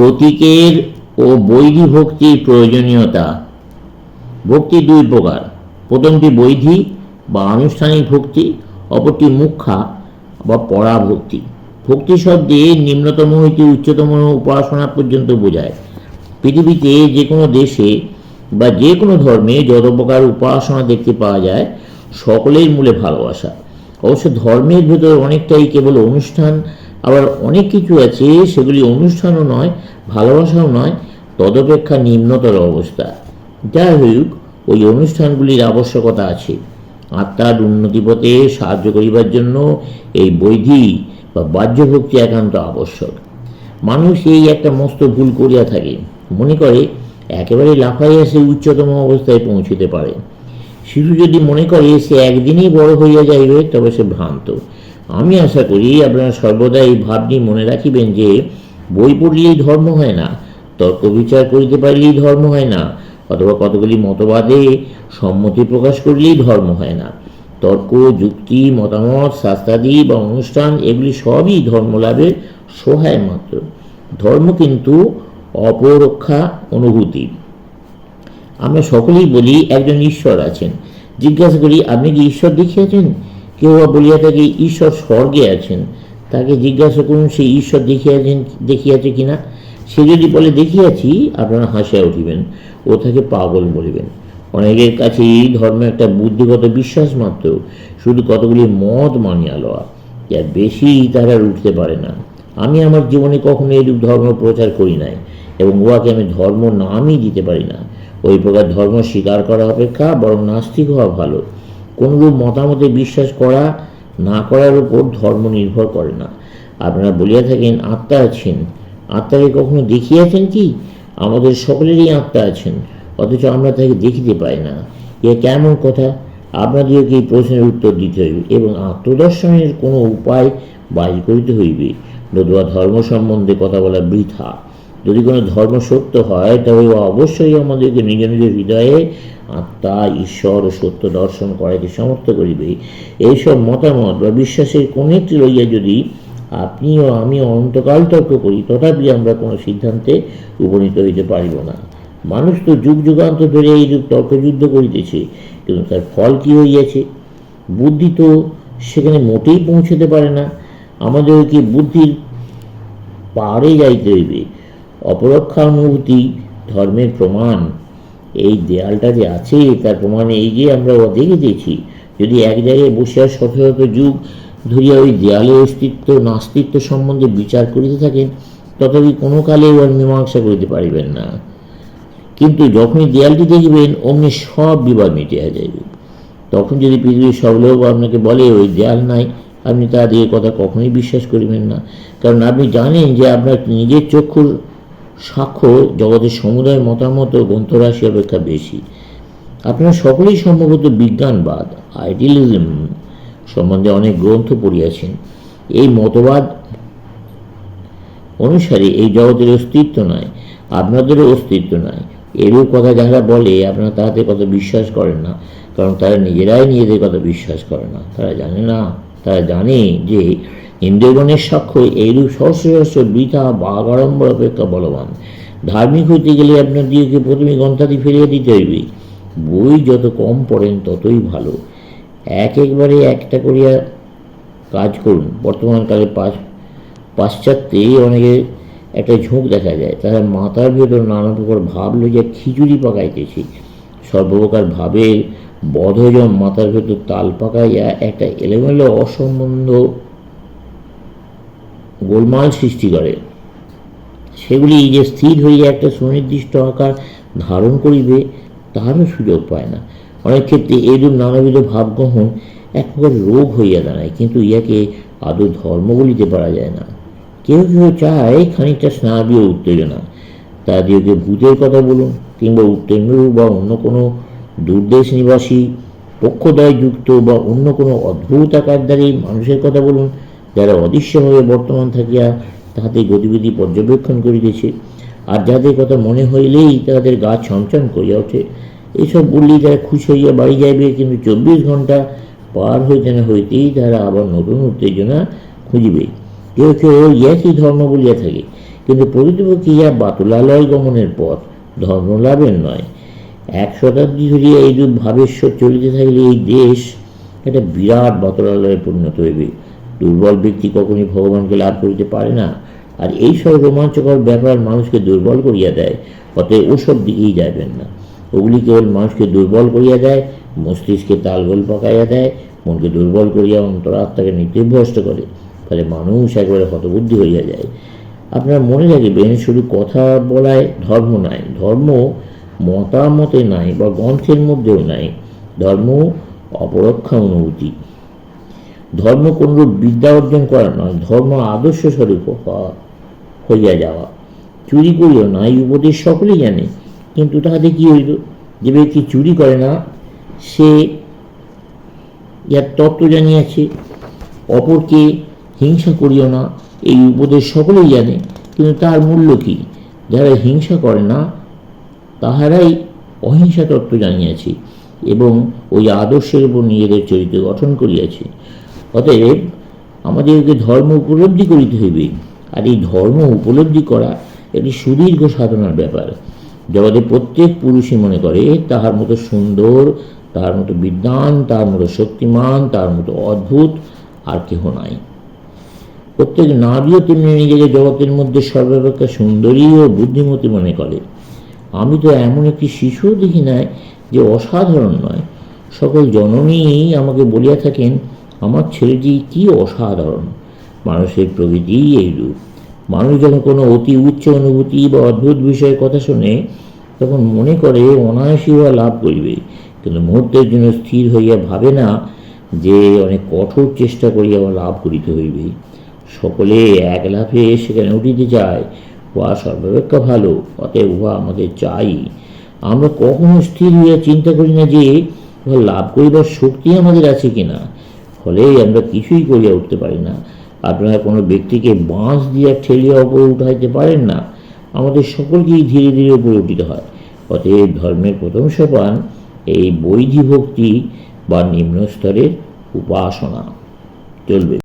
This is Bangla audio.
প্রতীকের ও বৈধি ভক্তির প্রয়োজনীয়তা। ভক্তি দুই প্রকার। প্রথমটি বৈধি বা আনুষ্ঠানিক ভক্তি, অপরটি মুখ্যা বা পড়া ভক্তি ভক্তি শব্দে নিম্নতম হইতে উচ্চতম উপাসনা পর্যন্ত বোঝায়। পৃথিবীতে যে কোনো দেশে বা যে কোনো ধর্মে যত প্রকার উপাসনা দেখতে পাওয়া যায়, সকলের মূলে ভালোবাসা। অবশ্য ধর্মের ভেতর অনেকটাই কেবল অনুষ্ঠান আবার অনেক কিছু আছে, সেগুলি অনুষ্ঠানও নয়, ভালোবাসাও নয়, তদপেক্ষা নিম্নতর অবস্থা। যাই হোক, ওই অনুষ্ঠানগুলির আবশ্যকতা আছে। আত্মার উন্নতি পথে সাহায্য করিবার জন্য এই বৈধি বা বাহ্যভক্তি একান্ত আবশ্যক। মানুষ এই একটা মস্ত ভুল করিয়া থাকে। মনে করে, একেবারে লাফাইয়া সে উচ্চতম অবস্থায় পৌঁছিতে পারে। শিশু যদি মনে করে, সে একদিনেই বড় হইয়া যাইবে, তবে সে ভ্রান্ত। আমি আশা করি আপনারা সর্বদা এই ভাবটি মনে রাখিবেন যে বই পড়লেই ধর্ম হয় না, তর্ক বিচার করিতে পারলেই ধর্ম হয় না, অথবা কতগুলি মতবাদে সম্মতি প্রকাশ করলেই ধর্ম হয় না। তর্ক, যুক্তি, মতামত, শাস্ত্রাদি বা অনুষ্ঠান, এগুলি সবই ধর্মলাভের সহায় মাত্র। ধর্ম কিন্তু অপরক্ষা অনুভূতি। আমরা সকলেই বলি একজন ঈশ্বর আছেন। জিজ্ঞাসা করি, আপনি কি ঈশ্বর দেখিয়াছেন? কেউ বলিয়া থাকে, ঈশ্বর স্বর্গে আছেন। তাকে জিজ্ঞাসা করুন, সে ঈশ্বর দেখিয়াছেন, দেখিয়াছে কিনা? সে যদি বলে, দেখিয়াছি, আপনারা হাসিয়া উঠিবেন ও তাকে পাগল বলিবেন। অনেকের কাছে এই ধর্ম একটা বুদ্ধিগত বিশ্বাস মাত্র, শুধু কতগুলি মত মানিয়া লওয়া, যার বেশি তারা উঠতে পারে না। আমি আমার জীবনে কখনো এরূপ ধর্ম প্রচার করি নাই এবং উহাকে আমি ধর্ম নামই দিতে পারি না। ওই প্রকার ধর্ম স্বীকার করা অপেক্ষা বরং নাস্তিক হওয়া ভালো। কোনরূপ মতামতে বিশ্বাস করা, না করার উপর ধর্ম নির্ভর করে না। আপনারা বলিয়া থাকেন, আত্মা আছেন। আত্মাকে কখনো দেখিয়াছেন কি? আমাদের সকলেরই আত্মা আছেন, অথচ আমরা তাকে দেখিতে পাই না। এ কেমন কথা? আপনাদেরকে এই প্রশ্নের উত্তর দিতে হইবে এবং আত্মদর্শনের কোনো উপায় বাহির করিতে হইবে। নতুবা ধর্ম সম্বন্ধে কথা বলা বৃথা। যদি কোনো ধর্ম সত্য হয়, তবে অবশ্যই আমাদেরকে নিজ নিজ হৃদয়ে আত্মা, ঈশ্বর ও সত্য দর্শন করাকে সমর্থ করিবে। এইসব মতামত বা বিশ্বাসের কোনো একটি লইয়া যদি আপনি ও আমি অনন্তকাল তর্ক করি, তথাপি আমরা কোনো সিদ্ধান্তে উপনীত হইতে পারিব না। মানুষ তো যুগ যুগান্ত ধরে এই যুগ তর্কযুদ্ধ করিতেছে, কিন্তু তার ফল কি হইয়াছে? বুদ্ধি তো সেখানে মোটেই পৌঁছতে পারে না। আমাদের কি বুদ্ধির পারে যাইতে হইবে। অপরক্ষা অনুভূতি ধর্মের প্রমাণ, এই দেয়ালটা যে আছে তার প্রমাণ এই যে আমরা ও দেখিতেছি যদি এক জায়গায় বসিয়া শত শত যুগ ধরিয়া ওই দেয়ালের অস্তিত্ব, নাস্তিত্ব সম্বন্ধে বিচার করিতে থাকেন, তথাপি কোনো কালে ওর মীমাংসা করিতে পারিবেন না। কিন্তু যখনই দেয়ালটি দেখবেন, অমনি সব বিবাদ মিটিয়া যাইবে। তখন যদি পৃথিবীর সব লোক আপনাকে বলে, ওই দেয়াল নাই আপনি তাদের কথা কখনোই বিশ্বাস করিবেন না। কারণ আপনি জানেন যে আপনার নিজের চক্ষুর সাক্ষ্য জগতের সমুদায় মতামত ও গ্রন্থরাশি অপেক্ষা বেশি। আপনারা সকলেই সম্ভবত বিজ্ঞানবাদ, আইডিয়ালিজম সম্বন্ধে অনেক গ্রন্থ পড়িয়াছেন। এই মতবাদ অনুসারে এই জগতের অস্তিত্ব নয় আপনাদেরও অস্তিত্ব নয় এরূপ কথা যারা বলে, আপনারা তাদের কথা বিশ্বাস করেন না, কারণ তারা নিজেরাই নিজেদের কথা বিশ্বাস করে না। তারা জানে না, তারা জানে যে ইন্দ্রগণের সাক্ষ্য এইরূপ সহস্র সহস্র বৃথা বাগাড়ম্বর অপেক্ষা বলবান। ধার্মিক হইতে গেলে আপনার দিকে প্রথমে গ্রন্থাদি ফিরিয়ে দিতে হইবে। বই যত কম পড়েন ততই ভালো। এক একবারে একটা করিয়া কাজ করুন। বর্তমানকালে পাশ পাশ্চাত্যে অনেকে একটা ঝোঁক দেখা যায়। তারা মাথার ভেতর নানা প্রকার ভাব লইয়া খিচুড়ি পাকাইতেছে। সর্বপ্রকার ভাবের বধজন মাথার ভেতর তাল পাকাইয়া একটা এলোমেলো অসম্বন্ধ গোলমাল সৃষ্টি করে। সেগুলি যে স্থির হইয়া একটা সুনির্দিষ্ট আকার ধারণ করিবে, তাহারও সুযোগ পায় না। অনেক ক্ষেত্রে এরূপ নানাবিধ ভাবগ্রহণ এক প্রকার রোগ হইয়া দাঁড়ায়, কিন্তু ইহাকে আদৌ ধর্ম বলিতে পারা যায় না। কেউ কেউ চায় খানিকটা স্নাবীয় উত্তেজনা। তা তাদেরকে ভূতের কথা বলুন, কিংবা উত্তেন্দ্র বা অন্য কোনো দূরদেশ নিবাসী পক্ষদয়যুক্ত বা অন্য কোনো অদ্ভুত আকারধারী মানুষের কথা বলুন যারা অদৃশ্যভাবে বর্তমান থাকিয়া তাহাদের গতিবিধি পর্যবেক্ষণ করিতেছে। আর যাদের কথা মনে হইলেই তাদের গা ছমছম করিয়া ওঠে। এসব বললেই তারা খুশি হইয়া বাড়ি যাইবে, কিন্তু চব্বিশ ঘণ্টা পার হইতে না হইতেই তারা আবার নতুন উত্তেজনা খুঁজিবে। কেউ কেউ একই ধর্ম বলিয়া থাকে, কিন্তু প্রকৃতপক্ষে ইহা বাতুলালয় গমনের পথ, ধর্ম লাভের নয়। এক শতাব্দী ধরিয়া এইরূপ ভাবেশ্বর চলিতে থাকলে এই দেশ একটা বিরাট বাতুলালয়ে পরিণত হইবে। দুর্বল ব্যক্তি কখনই ভগবানকে লাভ করিতে পারে না। আর এই সব রোমাঞ্চকর ব্যাপার মানুষকে দুর্বল করিয়া দেয়, অতএব ওসব দিকেই যাইবেন না। ওগুলি কেবল মানুষকে দুর্বল করিয়া দেয়, মস্তিষ্কে তালগোল পাকাইয়া দেয়, মনকে দুর্বল করিয়া অন্তর অন্তরাত্মাকে নির্ভ্রষ্ট করে। ফলে মানুষ একেবারে হতবুদ্ধি হইয়া যায়। আপনার মনে রাখবেন, শুধু কথা বলায় ধর্ম নাই। ধর্ম মতামতে নাই বা গ্রন্থের মধ্যেও নাই। ধর্ম অপরক্ষা অনুভূতি ধর্ম কোনরূপ বিদ্যা অর্জন করা নয়, ধর্ম আদর্শ স্বরূপ হইয়া যাওয়া। চুরি করিও না, এই উপদেশ সকলেই জানে, কিন্তু তাহাতে কি হইল? যে ব্যক্তি চুরি করে না, সে ইহার তত্ত্ব জানিয়াছে, অপরকে হিংসা করিও না, এই উপদেশ সকলেই জানে, কিন্তু তার মূল্য কি? যারা হিংসা করে না, তাহারাই অহিংসা তত্ত্ব জানিয়াছে, এবং ওই আদর্শের উপর নিজেদের চরিত্র গঠন করিয়াছে। অতএব আমাদেরকে ধর্ম উপলব্ধি করিতে হইবে। আর এই ধর্ম উপলব্ধি করা একটি সুদীর্ঘ সাধনার ব্যাপার। জগতে প্রত্যেক পুরুষই মনে করে, তাহার মতো সুন্দর, তাহার মতো বিদ্বান তাহার মতো শক্তিমান, তাহার মতো অদ্ভুত আর কেহ নাই। প্রত্যেক নারীও তেমনি নিজেকে জগতের মধ্যে সর্বাপেক্ষা সুন্দরী ও বুদ্ধিমতী মনে করে। আমি তো এমন একটি শিশুও দেখি নাই যে অসাধারণ নয়। সকল জননী আমাকে বলিয়া থাকেন আমার ছেলেটি কি অসাধারণ। মানুষের প্রকৃতি এইরূপ। মানুষ যখন কোনো অতি উচ্চ অনুভূতি বা অদ্ভুত বিষয়ের কথা শোনে, তখন মনে করে অনায়াসী হওয়া লাভ করিবে। কিন্তু মুহূর্তের জন্য স্থির হইয়া ভাবে না যে অনেক কঠোর চেষ্টা করিয়া লাভ করিতে হইবে। সকলে এক লাফে সেখানে উঠিতে চায় উহা সর্বাপেক্ষা ভালো, অতএব উহা আমাদের চাই। আমরা কখনো স্থির হইয়া চিন্তা করি না যে উহা লাভ করিবার শক্তি আমাদের আছে কিনা। ফলে আমরা কিছুই করিয়া উঠতে পারি না। আপনারা কোনো ব্যক্তিকে বাঁশ দিয়া ঠেলিয়া উপরে উঠাইতে পারেন না। আমাদের সকলকেই ধীরে ধীরে উপরে উঠিতে হয়। অতএব ধর্মের প্রথম সোপান এই বৈধি ভক্তি বা নিম্ন স্তরের উপাসনা। চলবে।